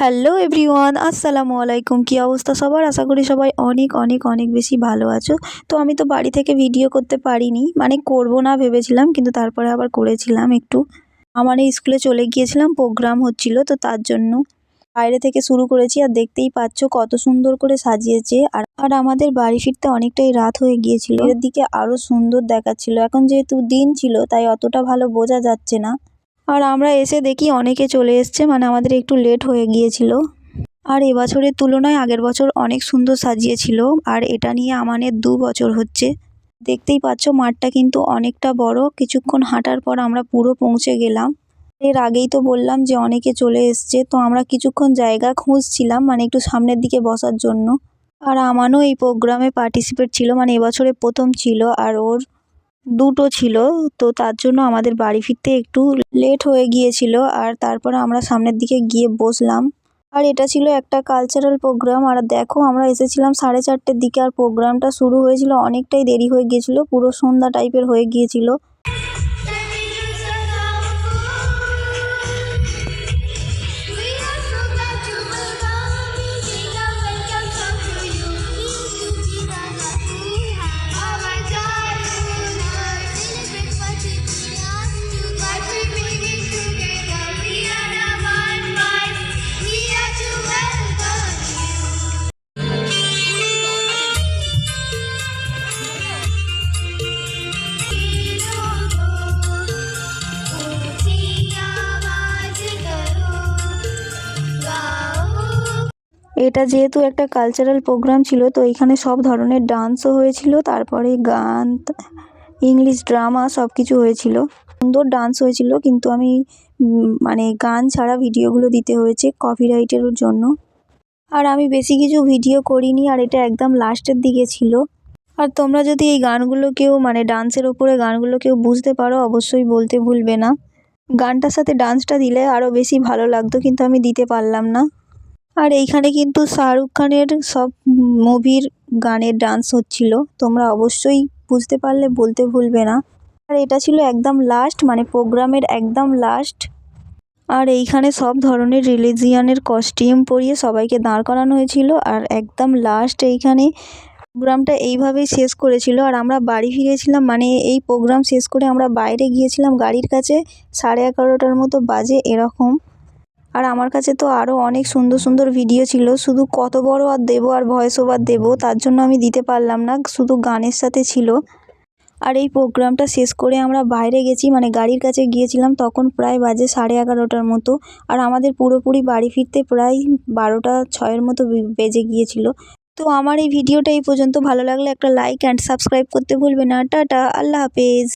Hello everyone আসসালামু আলাইকুম কী অবস্থা সবার? আশা করি সবাই অনেক অনেক অনেক বেশি ভালো আছো। তো আমি তো বাড়ি থেকে ভিডিও করতে পারিনি। মানে করব না ভেবেছিলাম, কিন্তু তারপরে আবার করেছিলাম একটু। আমার স্কুলে চলে গিয়েছিলাম প্রোগ্রাম হচ্ছিল, তো তার জন্য বাইরে থেকে শুরু করেছি। আর দেখতেই পাচ্ছ কত সুন্দর করে সাজিয়েছে। আর আর আমাদের বাড়ি ফিরতে অনেকটাই রাত হয়ে গিয়েছিল। এর দিকে আরও সুন্দর দেখাচ্ছিল। এখন যেহেতু দিন ছিল, তাই অতটা ভালো বোঝা যাচ্ছে না। আর আমরা এসে দেখি অনেকে চলে এসছে মানে আমাদের একটু লেট হয়ে গিয়েছিল। আর এবছরের তুলনায় আগের বছর অনেক সুন্দর সাজিয়েছিল, আর এটা নিয়ে আমাদের দু বছর হচ্ছে। দেখতেই পাচ্ছ মাঠটা কিন্তু অনেকটা বড়, কিছুক্ষণ হাঁটার পর আমরা পুরো পৌঁছে গেলাম। এর আগেই তো বললাম যে অনেকে চলে এসছে, তো আমরা কিছুক্ষণ জায়গা খুঁজছিলাম মানে একটু সামনের দিকে বসার জন্য। আর আমারও এই প্রোগ্রামে পার্টিসিপেট ছিল মানে এবছরে প্রথম ছিল, আর ওর দুটো ছিল। তো তার জন্য আমাদের বাড়ি ফিরতে একটু লেট হয়ে গিয়েছিল আর তারপরে আমরা সামনের দিকে গিয়ে বসলাম। আর এটা ছিল একটা কালচারাল প্রোগ্রাম আর দেখো আমরা এসেছিলাম সাড়ে চারটের দিকে আর প্রোগ্রামটা শুরু হয়েছিল অনেকটাই দেরি হয়ে গিয়েছিল, পুরো সন্ধ্যা টাইপের হয়ে গিয়েছিল। এটা যেহেতু একটা কালচারাল প্রোগ্রাম ছিল, তো এখানে সব ধরনের ডান্সও হয়েছিল, তারপরে গান, ইংলিশ ড্রামা সব কিছু হয়েছিল। সুন্দর ডান্স হয়েছিল, কিন্তু আমি মানে গান ছাড়া ভিডিওগুলো দিতে হয়েছে কপিরাইটের জন্য। আর আমি বেশি কিছু ভিডিও করিনি, আর এটা একদম লাস্টের দিকে ছিল। আর তোমরা যদি এই গানগুলো কেউ মানে ডান্সের ওপরে গানগুলো কেউ বুঝতে পারো, অবশ্যই বলতে ভুলবে না। গানটার সাথে ডান্সটা দিলে আরও বেশি ভালো লাগতো, কিন্তু আমি দিতে পারলাম না। আর এইখানে কিন্তু শাহরুখ খানের সব মুভির গানের ডান্স হচ্ছিল। তোমরা অবশ্যই বুঝতে পারলে, বলতে ভুলবে না। আর এটা ছিল একদম লাস্ট মানে প্রোগ্রামের একদম লাস্ট আর এইখানে সব ধরনের রিলিজিয়ানের কস্টিউম পরিয়ে সবাইকে দাঁড় করানো হয়েছিল। আর একদম লাস্ট এইখানে প্রোগ্রামটা এইভাবেই শেষ করেছিল। আর আমরা বাড়ি ফিরেছিলাম মানে এই প্রোগ্রাম শেষ করে আমরা বাইরে গিয়েছিলাম গাড়ির কাছে, সাড়ে এগারোটার মতো বাজে এরকম। আর আমার কাছে তো আরও অনেক সুন্দর সুন্দর ভিডিও ছিল। শুধু কত বড় আর দেবো আর ভয়েস ওভার দেবো, তার জন্য আমি দিতে পারলাম না, শুধু গানের সাথে ছিল। আর এই প্রোগ্রামটা শেষ করে আমরা বাইরে গেছি মানে গাড়ির কাছে গিয়েছিলাম তখন প্রায় বাজে সাড়ে এগারোটার মতো। আর আমাদের পুরোপুরি বাড়ি ফিরতে প্রায় বারোটা ছয়ের মতো বেজে গিয়েছিল। তো আমার এই ভিডিওটা এই পর্যন্ত। ভালো লাগলে একটা লাইক অ্যান্ড সাবস্ক্রাইব করতে ভুলবে না। টাটা, আল্লাহ হাফেজ।